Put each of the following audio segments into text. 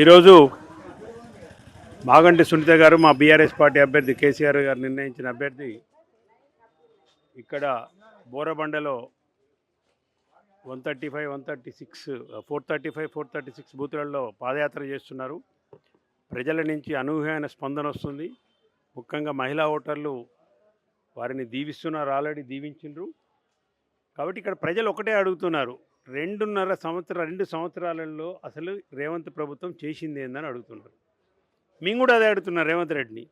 ఈరోజు మాగంటి సునీత గారు మా బీఆర్ఎస్ పార్టీ అభ్యర్థి కేసీఆర్ గారు నిర్ణయించిన అభ్యర్థి ఇక్కడ బోరబండలో one thirty five one thirty six four thirty five four thirty six బూతులలో పాదయాత్ర చేస్తున్నారు. ప్రజల నుంచి అనూహ్యమైన స్పందన వస్తుంది. ముఖ్యంగా మహిళా ఓటర్లు వారిని దీవిస్తున్నారు ఆల్రెడీ దీవించిండ్రు. కాబట్టి ఇక్కడ ప్రజలు ఒకటే అడుగుతున్నారు. రెండున్నర సంవత్సరాల రెండు సంవత్సరాలలో అసలు రేవంత్ ప్రభుత్వం చేసింది ఏందని అడుగుతున్నారు. మేము కూడా అదే అడుగుతున్నారు రేవంత్ రెడ్డిని.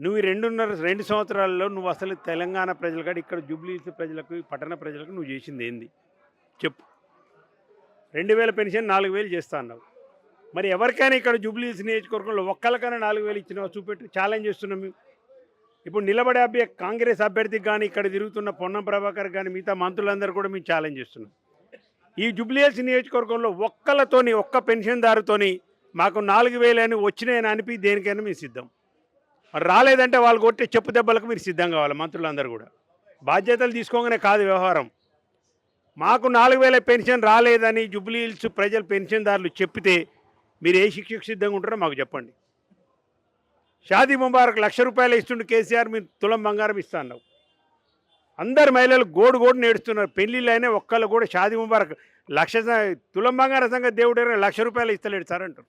నువ్వు ఈ రెండున్నర రెండు సంవత్సరాలలో నువ్వు అసలు తెలంగాణ ప్రజలు కాదు ఇక్కడ జూబ్లీస్ ప్రజలకు పట్టణ ప్రజలకు నువ్వు చేసింది ఏంది? చెప్పు. రెండు వేల పెన్షన్ నాలుగు వేలు చేస్తా అన్నావు. మరి ఎవరికైనా ఇక్కడ జూబ్లీస్ నియోజకవర్గంలో ఒక్కరికైనా నాలుగు వేలు ఇచ్చినావు? చూపెట్టి ఛాలెంజ్ చేస్తున్నాం మేము. ఇప్పుడు నిలబడే అభ్య కాంగ్రెస్ అభ్యర్థికి కానీ ఇక్కడ తిరుగుతున్న పొన్నం ప్రభాకర్ కానీ మిగతా మంత్రులందరూ కూడా మేము ఛాలెంజ్ చేస్తున్నాం. ఈ జుబ్లీహిల్స్ నియోజకవర్గంలో ఒక్కలతోని ఒక్క పెన్షన్దారుతోని మాకు నాలుగు వేలు అని వచ్చినాయని అనిపి దేనికైనా మేము సిద్ధం. మరి రాలేదంటే వాళ్ళు కొట్టే చెప్పు దెబ్బలకు మీరు సిద్ధం కావాలి మంత్రులందరూ కూడా. బాధ్యతలు తీసుకోగానే కాదు వ్యవహారం. మాకు నాలుగు వేల పెన్షన్ రాలేదని జుబ్లీహిల్స్ ప్రజలు పెన్షన్దారులు చెప్పితే మీరు ఏ శిక్షకు సిద్ధంగా ఉంటారో మాకు చెప్పండి. షాదీ ముబారక్ లక్ష రూపాయలు ఇస్తుండే కేసీఆర్ మీరు తులం బంగారం ఇస్తా అన్నావు. అందరు మహిళలు గోడు గోడు నేడుస్తున్నారు. పెళ్ళిళ్ళు అయినా ఒక్కళ్ళు కూడా షాదీ ముబారక్ లక్ష తులం బంగారం సంగతి దేవుడు లక్ష రూపాయలు ఇస్తలేడు సార్ అంటారు.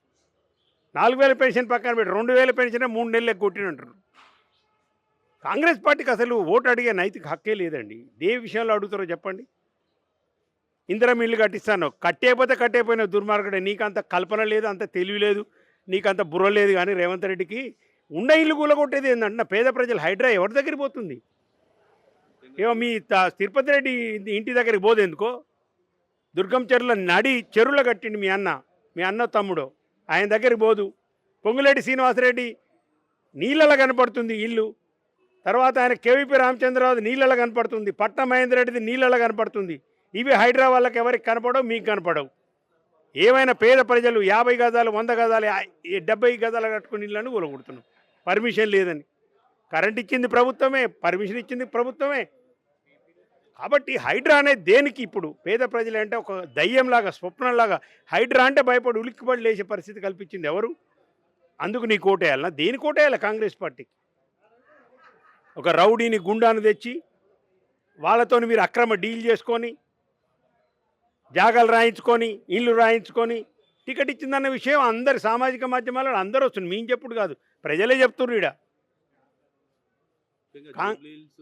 నాలుగు వేల పెన్షన్ పక్కన పెట్టి రెండు వేల పెన్షన్ మూడు నెలలకు కొట్టినంటారు కాంగ్రెస్ పార్టీకి అసలు ఓటు అడిగే నైతిక హక్కే లేదండి. ఏ విషయంలో అడుగుతారో చెప్పండి. ఇందిరం ఇల్లు కట్టిస్తాను. కట్టేపోతే కట్టేపోయిన దుర్మార్గుడే. నీకంత కల్పన లేదు అంత తెలివి లేదు నీకంత బుర్ర లేదు కానీ రేవంత్ రెడ్డికి ఉన్న ఇల్లు కూలగొట్టేది ఏంటంటే పేద ప్రజలు హైడ్రా ఎవరి దగ్గర పోతుంది? ఏమో మీ త- తిరుపతి రెడ్డి ఇంటి దగ్గరికి పోదు ఎందుకో దుర్గం చెరువుల నడి చెరువులో కట్టిండు మీ అన్న మీ అన్న తమ్ముడు. ఆయన దగ్గరికి పోదు. పొంగులేటి శ్రీనివాసరెడ్డి నీళ్ళలో కనపడుతుంది ఇల్లు. తర్వాత ఆయన కేవీపీ రామచంద్రరావు నీళ్ళలో కనపడుతుంది. పట్న మహేందర్ రెడ్డిది నీళ్ళలో కనపడుతుంది. ఇవి హైదరాబాద్లకు ఎవరికి కనపడవు? మీకు కనపడవు. ఏమైనా పేద ప్రజలు యాభై గజాలు వంద గజాలు డెబ్బై గజాలు కట్టుకుని ఇళ్ళని కూలగొడుతున్నాం పర్మిషన్ లేదని. కరెంట్ ఇచ్చింది ప్రభుత్వమే పర్మిషన్ ఇచ్చింది ప్రభుత్వమే. కాబట్టి హైడ్రా అనేది దేనికి ఇప్పుడు? పేద ప్రజలు అంటే ఒక దయ్యంలాగా స్వప్నంలాగా హైడ్రా అంటే భయపడి ఉలిక్కిపడి లేచే పరిస్థితి కల్పించింది ఎవరు? అందుకు నీ కోటేయాలన్నా దేని కోటేయాలి కాంగ్రెస్ పార్టీకి? ఒక రౌడీని గుండాను తెచ్చి వాళ్ళతో మీరు అక్రమ డీల్ చేసుకొని జాగాలు రాయించుకొని ఇల్లు రాయించుకొని టికెట్ ఇచ్చిందన్న విషయం అందరి సామాజిక మాధ్యమాలలో అందరూ వస్తుంది మేము చెప్పుడు కాదు. ప్రజలే చెప్తున్నారు ఈడ ముఖ్యంగా కాం- జూబ్లీహిల్స్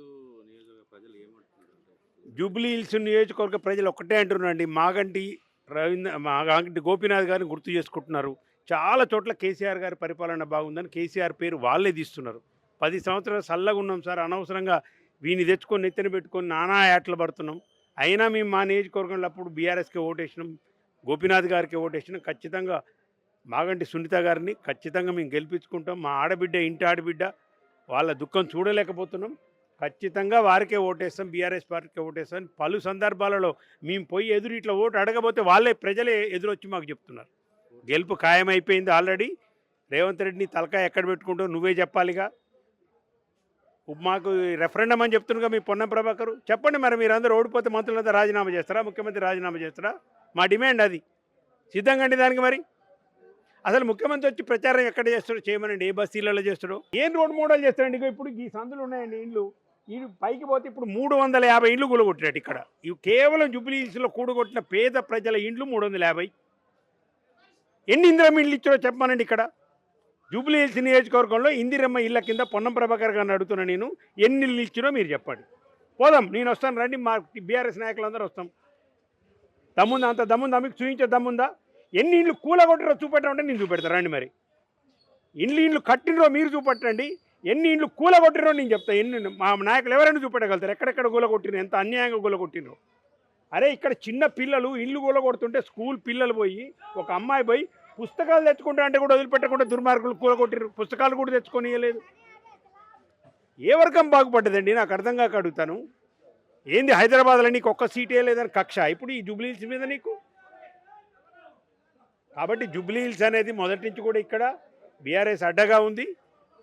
నియోజకవర్గ ప్రజలు ఏమంటున్నారు అంటే జూబ్లీ హిల్స్ నియోజకవర్గ ప్రజలు ఒక్కటే అంటున్నారండి. మాగంటి రవీంద్ర మాగంటి గోపీనాథ్ గారిని గుర్తు చేసుకుంటున్నారు. చాలా చోట్ల కేసీఆర్ గారి పరిపాలన బాగుందని కేసీఆర్ పేరు వాళ్ళే తీస్తున్నారు. పది సంవత్సరాలు చల్లగా ఉన్నాం సార్. అనవసరంగా వీని తెచ్చుకొని నెత్తిన పెట్టుకొని నానా యాట్లు పడుతున్నాం. అయినా మేము మా నియోజకవర్గంలో అప్పుడు బీఆర్ఎస్కి ఓటేసినాం గోపీనాథ్ గారికి ఓటేసినాం. ఖచ్చితంగా మాగంటి సునీత గారిని ఖచ్చితంగా మేము గెలిపించుకుంటాం. మా ఆడబిడ్డ ఇంటి ఆడబిడ్డ వాళ్ళ దుఃఖం చూడలేకపోతున్నాం. ఖచ్చితంగా వారికే ఓటేస్తాం బీఆర్ఎస్ పార్టీకే ఓటేస్తాం. పలు సందర్భాలలో మేము పోయి ఎదురు ఇట్లా ఓటు అడగబోతే వాళ్ళే ప్రజలే ఎదురొచ్చి మాకు చెప్తున్నారు. గెలుపు ఖాయమైపోయింది ఆల్రెడీ. రేవంత్ రెడ్డిని తలకాయ ఎక్కడ పెట్టుకుంటావు నువ్వే చెప్పాలిగా. మాకు రెఫరెండం అని చెప్తుండగా మీ పొన్నం ప్రభాకర్ చెప్పండి మరి మీరందరూ ఓడిపోతే మంత్రులంతా రాజీనామా చేస్తారా? ముఖ్యమంత్రి రాజీనామా చేస్తారా? మా డిమాండ్ అది. సిద్ధంగా అండి దానికి మరి. అసలు ముఖ్యమంత్రి వచ్చి ప్రచారం ఎక్కడ చేస్తాడో? చేయమనండి ఏ బస్తీలలో చేస్తాడో? ఏం రోడ్ మోడల్ చేస్తాడండి ఇగో ఇప్పుడు? ఈ సందులు ఉన్నాయండి ఇండ్లు. ఇది పైకి పోతే ఇప్పుడు మూడు వందల యాభై ఇండ్లు కూలగొట్టినట్టు ఇక్కడ. ఇవి కేవలం జూబ్లీహిల్స్లో కూడగొట్టిన పేద ప్రజల ఇండ్లు మూడు వందల యాభై. ఎన్ని ఇందిరమ్మ ఇండ్లు ఇచ్చారో చెప్పమనండి ఇక్కడ. జూబ్లీహిల్స్ నియోజకవర్గంలో ఇందిరమ్మ ఇళ్ళ కింద పొన్నం ప్రభాకర్ గారిని అడుగుతున్నా నేను. ఎన్ని ఇల్లు ఇచ్చినో మీరు చెప్పండి. పోదాం నేను వస్తాను రండి. మా బీఆర్ఎస్ నాయకులందరూ వస్తాం. దమ్ముందా? అంత దమ్ముందా? మీకు చూపించే దమ్ముందా? ఎన్ని ఇండ్లు కూలగొట్టరో చూపెట్టమంటే నేను చూపెడతా. రండి మరి. ఇండ్లు ఇండ్లు కట్టినరో మీరు చూపెట్టండి. ఎన్ని ఇండ్లు కూలగొట్టిరో నేను చెప్తా ఎన్ని మా నాయకులు ఎవరైనా చూపెట్టగలుగుతారు. ఎక్కడెక్కడ కూలగొట్టిన ఎంత అన్యాయంగా కూలగొట్టినరో అరే ఇక్కడ చిన్న పిల్లలు ఇల్లు కూలగొడుతుంటే స్కూల్ పిల్లలు పోయి ఒక అమ్మాయి పోయి పుస్తకాలు తెచ్చుకుంటా అంటే కూడా వదిలిపెట్టకుండా దుర్మార్గులు కూలగొట్టిరు పుస్తకాలు కూడా తెచ్చుకొని ఇవ్వలేదు ఏ వర్గం బాగుపడ్డదండి? నాకు అర్థం కాక అడుగుతాను. ఏంది హైదరాబాద్లో నీకు ఒక్క సీటే లేదని కక్ష? ఇప్పుడు ఈ జూబ్లీహిల్స్ మీద నీకు? కాబట్టి జూబ్లీహిల్స్ అనేది మొదటి నుంచి కూడా ఇక్కడ బీఆర్ఎస్ అడ్డగా ఉంది.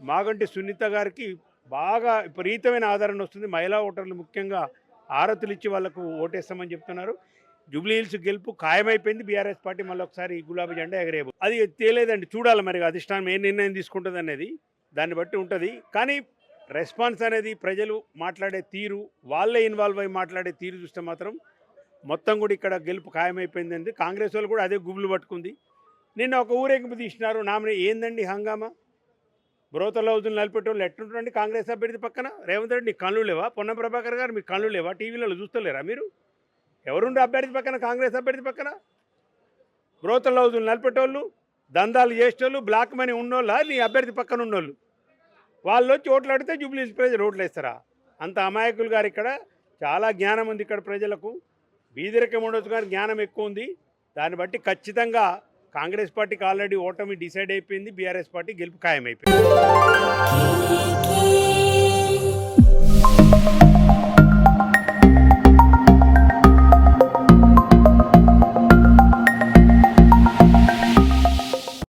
మాగంటి సునీత గారికి బాగా విపరీతమైన ఆదరణ వస్తుంది. మహిళా ఓటర్లు ముఖ్యంగా ఆరతులు ఇచ్చి వాళ్ళకు ఓటేస్తామని చెప్తున్నారు. జూబ్లీ హిల్స్ గెలుపు ఖాయమైపోయింది. బీఆర్ఎస్ పార్టీ మళ్ళీ ఒకసారి గులాబీ జెండా ఎగరేపు అది తేలేదండి. చూడాలి మరి అధిష్టానం ఏ నిర్ణయం తీసుకుంటుంది అనేది. దాన్ని బట్టి ఉంటుంది. కానీ రెస్పాన్స్ అనేది ప్రజలు మాట్లాడే తీరు వాళ్ళే ఇన్వాల్వ్ అయ్యి మాట్లాడే తీరు చూస్తే మాత్రం మొత్తం కూడా ఇక్కడ గెలుపు ఖాయమైపోయిందండి కాంగ్రెస్ వాళ్ళు కూడా అదే గుబులు పట్టుకుంది. నిన్న ఒక ఊరేగింపు తీసినారు. నామినే ఏందండి హంగామా? బ్రోతల హౌజులు నలిపెట్టేవాళ్ళు ఎట్లుంటారండి కాంగ్రెస్ అభ్యర్థి పక్కన? రేవంత్ రెడ్డి నీకు కళ్ళు లేవా? పొన్న ప్రభాకర్ గారు మీకు కళ్ళు లేవా? టీవీలలో చూస్తలేరా మీరు? ఎవరుండే అభ్యర్థి పక్కన? కాంగ్రెస్ అభ్యర్థి పక్కన? బ్రోతల హౌజులు నలిపెట్టేవాళ్ళు దందాలు చేసేటోళ్ళు బ్లాక్ మనీ ఉన్నోళ్ళ? నీ అభ్యర్థి పక్కన ఉన్నోళ్ళు? వాళ్ళు వచ్చి ఓట్లు అడితే జూబ్లీ ప్రజలు ఓట్లు వేస్తారా? అంత అమాయకులు గారు ఇక్కడ. చాలా జ్ఞానం ఉంది ఇక్కడ ప్రజలకు. బీదరికం ఉండొచ్చు కానీ జ్ఞానం ఎక్కువ ఉంది. దాన్ని బట్టి ఖచ్చితంగా కాంగ్రెస్ పార్టీకి ఆల్రెడీ ఓటమి డిసైడ్ అయిపోయింది బీఆర్ఎస్ పార్టీ గెలుపు ఖాయమైపోయింది.